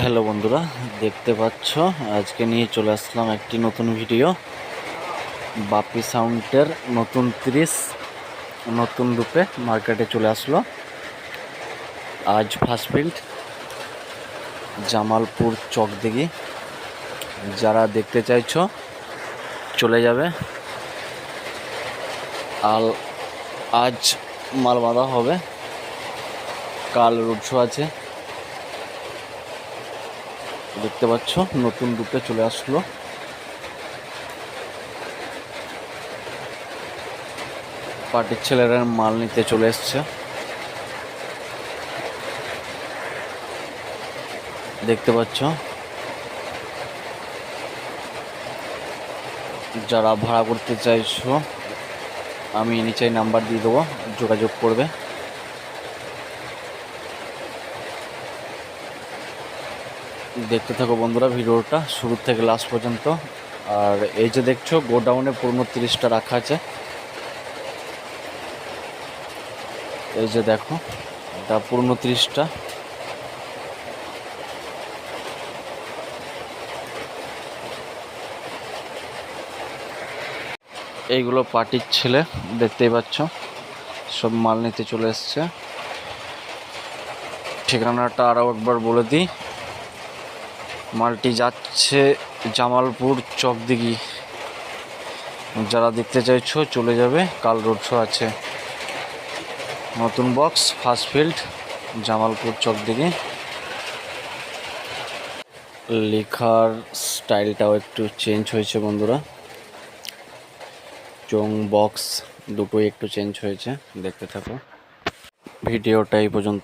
Hello বন্ধুরা, দেখতে পাচ্ছ? আজকে নিয়ে চলে আসলাম একটি নতুন ভিডিও। বাপি সাউন্ডের নতুন তিরিশ, নতুন রূপে মার্কেটে চলে আসলো। আজ ফার্স্ট ফিল্ড জামালপুর চকদিঘি। যারা দেখতে চাইছ, চলে যাবে। আল, আজ মাল বাঁধা হবে। কাল রোড শো আছে। দেখতে পাচ্ছ, নতুন রূপে চলে আসলো। পার্টির ছেলেরা মাল নিতে চলে এসছে। দেখতে পাচ্ছ, যারা ভাড়া করতে চাইছো, আমি নিচে নাম্বার দিয়ে দেবো, যোগাযোগ করবে। দেখতে থাকো বন্ধুরা ভিডিওটা, শুরু থেকে লাস্ট পর্যন্ত। আর এই যে দেখছ, গোডাউনে পুরনো তিরিশটা রাখা আছে। এই যে দেখো, এটা পুরনো তিরিশটা। এইগুলো পার্টির ছেলে, দেখতেই পাচ্ছ। সব মাল নিতে চলে এসছে। ঠিকানাটা আরও একবার বলে দিই। মালটি যাচ্ছে জামালপুর চক চকদিঘি যারা দেখতে চাইছো, চলে যাবে। কাল রোড শো আছে। নতুন box first field Jamalpur Chak Chakdighi লেখার স্টাইলটাও একটু চেঞ্জ হয়েছে বন্ধুরা। চোং বক্স দুটোই একটু চেঞ্জ হয়েছে। দেখতে থাকো। ভিডিওটা এই পর্যন্ত